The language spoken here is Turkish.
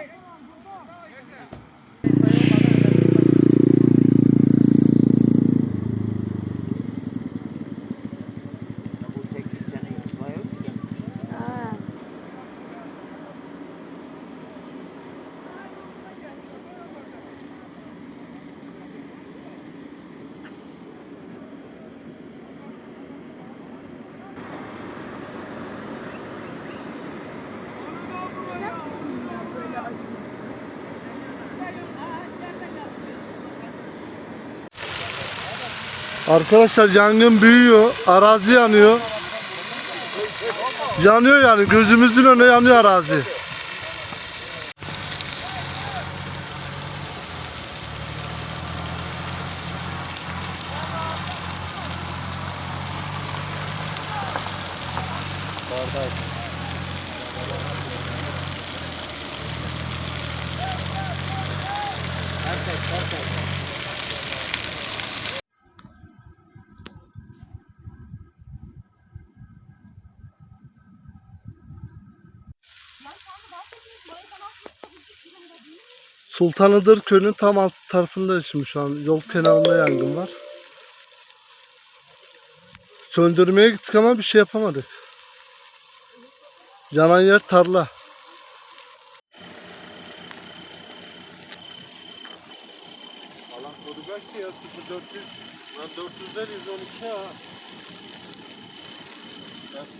Hey! Arkadaşlar yangın büyüyor. Arazi yanıyor. Yanıyor yani. Gözümüzün önüne yanıyor arazi. Sultanıdır köyünün tam alt tarafında şimdi şu an. Yol kenarında yangın var. Söndürmeye gittik ama bir şey yapamadık. Yanan yer tarla. Alan kodu kaçtı ya 0400 lan 400'den 112 ha.